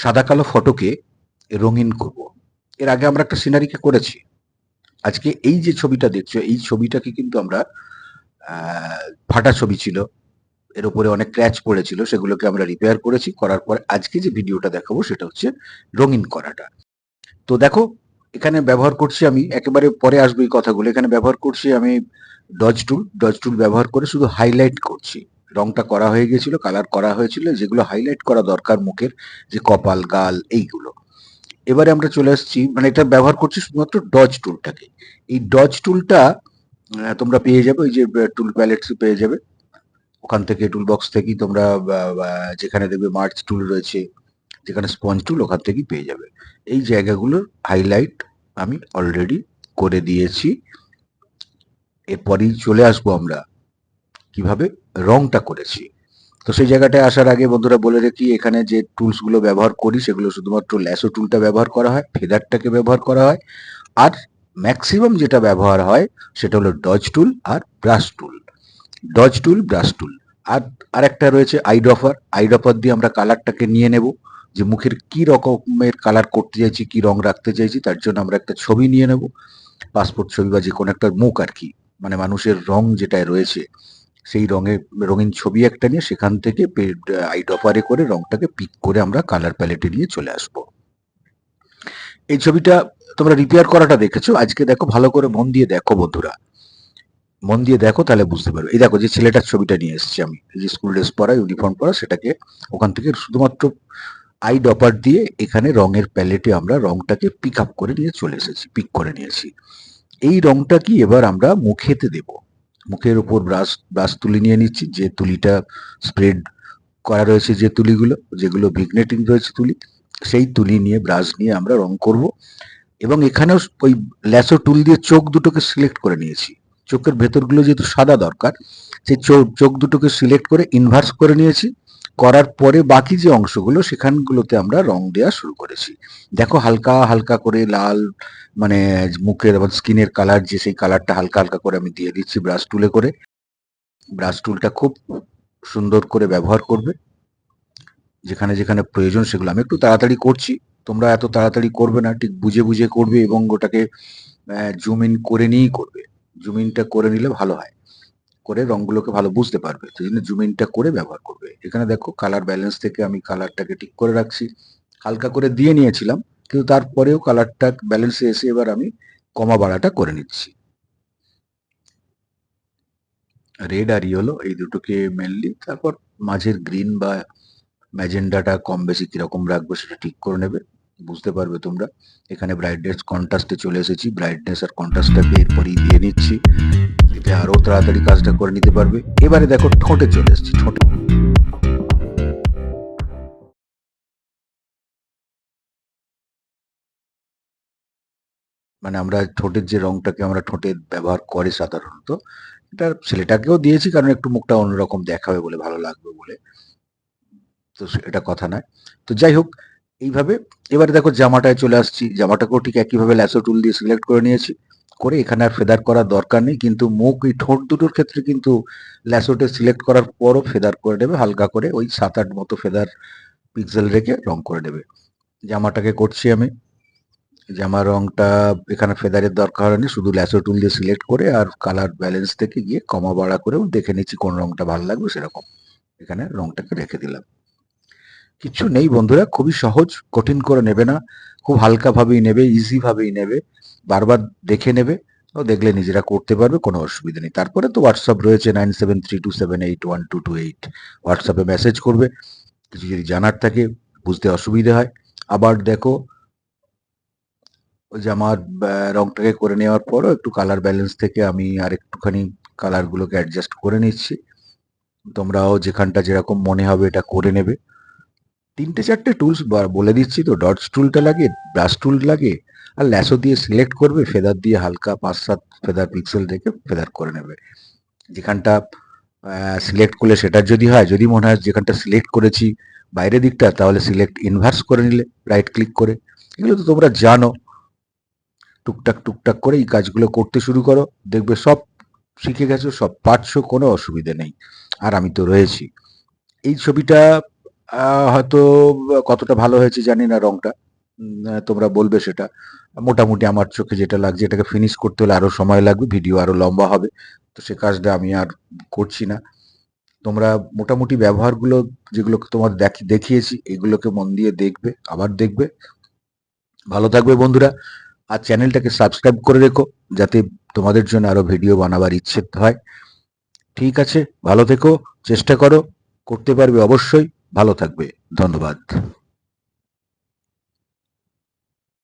সাদা কালো ফটোকে রঙিন করব। এর আগে আমরা একটা সিনারিকে করেছি। আজকে এই যে ছবিটা দেখছ, এই ছবিটাকে কিন্তু আমরা ফাটা ছবি ছিল। এর উপরে অনেক ক্র্যাচ পড়েছিল, সেগুলোকে আমরা রিপেয়ার করেছি। করার পর আজকে যে ভিডিওটা দেখাবো, সেটা হচ্ছে রঙিন করাটা। তো দেখো, এখানে ব্যবহার করছি আমি, একেবারে পরে আসব এই কথাগুলো। এখানে ব্যবহার করছি আমি ডজ টুল ডজ টুল ব্যবহার করে শুধু হাইলাইট করছি। রংটা করা হয়ে গেছিল কালার করা হয়েছিল, যেগুলো হাইলাইট করা দরকার মুখের, যে কপাল, গাল, এইগুলো। এবারে আমরা চলে আসছি মানে এটা ব্যবহার করছি শুধুমাত্র ডজ টুলটাকে এই ডজ টুলটা তোমরা পেয়ে যাবে, ওই যে টুল প্যালেটস পেয়ে যাবে। ওখান থেকে টুল বক্স থেকেই তোমরা যেখানে দেখবে মার্চ টুল রয়েছে, যেখানে স্পঞ্জ টুল ওখান থেকেই পেয়ে যাবে। এই জায়গাগুলোর হাইলাইট আমি অলরেডি করে দিয়েছি। এরপরেই চলে আসব আমরা। কীভাবে রংটা করেছি। তো সেই জায়গাটায় আসার আগে বন্ধুরা বলে রেখি, এখানে যে টুলসগুলো ব্যবহার করি সেগুলো শুধুমাত্র ল্যাসো টুলটা ব্যবহার করা হয়, ফেদারটাকে ব্যবহার করা হয়, আর ম্যাক্সিমাম যেটা ব্যবহার হয় সেটা হলো ডজ টুল আর brush tool. Dodge tool, brush tool. আর আরেকটা রয়েছে আইডফার আইডফার দিয়ে আমরা কালারটাকে নিয়ে নেব, যে মুখের কি রকমের কালার করতে চাইছি, কি রং রাখতে চাইছি, তার জন্য আমরা একটা ছবি নিয়ে নেব। পাসপোর্ট ছবি বা যে কোনো একটা মুখ আর কি মানে মানুষের রং যেটা রয়েছে। সেই রঙের রঙিন ছবি একটা নিয়ে সেখান থেকে আইডপারে করে রংটাকে পিক করে আমরা কালার প্যালেটে নিয়ে চলে আসব। এই ছবিটা তোমরা রিপেয়ার করাটা দেখেছ। আজকে দেখো, ভালো করে মন দিয়ে দেখো বন্ধুরা। মন দিয়ে দেখো, তাহলে বুঝতে পারবে। এই দেখো যে ছেলেটার ছবিটা নিয়ে এসেছি আমি। যে স্কুল ড্রেস পরা ইউনিফর্ম পরা, সেটাকে ওখান থেকে শুধুমাত্র আই ডপার দিয়ে এখানে রঙের প্যালেটে আমরা রংটাকে পিক আপ করে নিয়ে চলে এসেছি পিক করে নিয়েছি। এই রংটা কি এবার আমরা মুখেতে দেব। মুখের উপর ব্রাশ ব্রাশ তুলি নিয়ে নিচ্ছি। যে তুলিটা স্প্রেড করা রয়েছে যে তুলিগুলো, যেগুলো ভিগনেটিং রয়েছে তুলি, সেই তুলি নিয়ে, ব্রাশ নিয়ে আমরা রং করব। এবং এখানেও ওই ল্যাসো টুল দিয়ে চোখ দুটোকে সিলেক্ট করে নিয়েছি। চোখের ভেতরগুলো যেহেতু সাদা দরকার, সেই চোখ চোখ দুটোকে সিলেক্ট করে ইনভার্স করে নিয়েছি। করার পরে বাকি যে অংশগুলো, সেখানগুলোতে আমরা রং দেওয়া শুরু করেছি। দেখো হালকা হালকা করে লাল মানে মুখের এবং স্কিনের কালার যে সেই কালারটা হালকা হালকা করে আমি দিয়ে দিচ্ছি ব্রাশ টুলে করে। ব্রাশ টুলটা খুব সুন্দর করে ব্যবহার করবে। যেখানে যেখানে প্রয়োজন সেগুলো আমি একটু তাড়াতাড়ি করছি। তোমরা এত তাড়াতাড়ি করবে না, ঠিক বুঝে বুঝে করবে এবং ওটাকে জুম ইন করে নিয়েই করবে। জুম ইনটা করে নিলে ভালো হয়। করে রংগুলোকে ভালো বুঝতে পারবে। সেই জন্য জুম ইনটা করে ব্যবহার করবে। এখানে দেখো কালার ব্যালেন্স থেকে আমি কালারটাকে ঠিক করে রাখছি। হালকা করে দিয়ে নিয়েছিলাম, কিন্তু তারপরেও কালারটা ব্যালেন্সে এসে এবার আমি কমা বাড়াটা করে নিচ্ছি। রেড আর ইয়েলো এই দুটোকে মেনলি তারপর মাঝের গ্রিন বা ম্যাজেন্ডাটা কম বেশি কীরকম রাখব সেটা ঠিক করে নেবে। বুঝতে পারবে তোমরা। এখানে ব্রাইটনেস কন্ট্রাস্টে চলে এসেছি। ব্রাইটনেস আর কন্ট্রাস্টটাকে এরপরই দিয়ে নিচ্ছি। এতে আরও তাড়াতাড়ি কাজটা করে নিতে পারবে। এবারে দেখো ঠোঁটে চলে এসেছি, ঠোঁটে। মানে আমরা ঠোঁটের যে রংটাকে আমরা ঠোঁটে ব্যবহার করে সাধারণত, এটা ছেলেটাকেও দিয়েছি কারণ একটু মুখটা অন্যরকম দেখাবে বলে, ভালো লাগবে বলে। তো এটা কথা নয়। তো যাই হোক, এইভাবে এবারে দেখো জামাটায় চলে আসছি। জামাটাকেও ঠিক একইভাবে ল্যাসো টুল দিয়ে সিলেক্ট করে নিয়েছি। করে এখানে আর ফেদার করার দরকার নেই, কিন্তু মুখ এই ঠোঁট দুটোর ক্ষেত্রে কিন্তু ল্যাসোটে সিলেক্ট করার পরও ফেদার করে নেবে হালকা করে ওই সাত আট মতো ফেদার পিক্সেল রেখে রং করে নেবে জামাটাকে করছি আমি। জামার রংটা এখানে ফেদারের দরকার হয়নি, শুধু ল্যাসো টুল দিয়ে সিলেক্ট করে আর কালার ব্যালেন্স থেকে গিয়ে কমা বাড়া করেও দেখে নিচ্ছি কোন রংটা ভালো লাগবে সেরকম। এখানে রংটাকে রেখে দিলাম। কিছু নেই বন্ধুরা, খুবই সহজ, কঠিন করে নেবে না, খুব হালকা ভাবেই নেবে ইজি ভাবেই নেবে। বারবার দেখে নেবে ও দেখলে নিজেরা করতে পারবে, কোনো অসুবিধা নেই। তারপরে তো হোয়াটসঅ্যাপ রয়েছে nine seven three two seven eight one two two eight. হোয়াটসঅ্যাপে মেসেজ করবে। কিছু যদি জানার থাকে, বুঝতে অসুবিধা হয়। আবার দেখো, ওই যে আমার রংটাকে করে নেওয়ার পরও একটু কালার ব্যালেন্স থেকে আমি আর একটুখানি কালারগুলোকে অ্যাডজাস্ট করে নিচ্ছি। তোমরাও যেখানটা যেরকম মনে হবে এটা করে নেবে। তিনটে চারটে টুলস বলে দিচ্ছি তো ডটস টুলটা লাগে ব্রাশ টুল লাগে, আর ল্যাসো দিয়ে সিলেক্ট করবে ফেদার দিয়ে হালকা পাঁচ সাত ফেদার পিক্সেল রেখে ফেদার করে নেবে। যেখানটা সিলেক্ট করলে সেটার যদি হয়, যদি মনে হয় যেখানটা সিলেক্ট করেছি বাইরের দিকটা, তাহলে সিলেক্ট ইনভার্স করে নিলে রাইট ক্লিক করে। এগুলো তো তোমরা জানো। টুকটাক টুকটাক করে এই কাজগুলো করতে শুরু করো। দেখবে সব শিখে গেছো, সব পারছ, কোনো অসুবিধে নেই। আর আমি তো রয়েছি। এই ছবিটা হয়তো কতটা ভালো হয়েছে জানি না রংটা। তোমরা বলবে সেটা। মোটামুটি আমার চোখে যেটা লাগছে, এটাকে ফিনিশ করতে হলে আরও সময় লাগবে ভিডিও আরও লম্বা হবে। তো সে কাজটা আমি আর করছি না। তোমরা মোটামুটি ব্যবহারগুলো যেগুলো তোমার দেখি, দেখিয়েছি, এগুলোকে মন দিয়ে দেখবে, আবার দেখবে। ভালো থাকবে বন্ধুরা, আর চ্যানেলটাকে সাবস্ক্রাইব করে রেখো, যাতে তোমাদের জন্য আরও ভিডিও বানাবার ইচ্ছে হয়। ঠিক আছে, ভালো থেকো, চেষ্টা করো, করতে পারবে অবশ্যই। ভালো থাকবে ধন্যবাদ।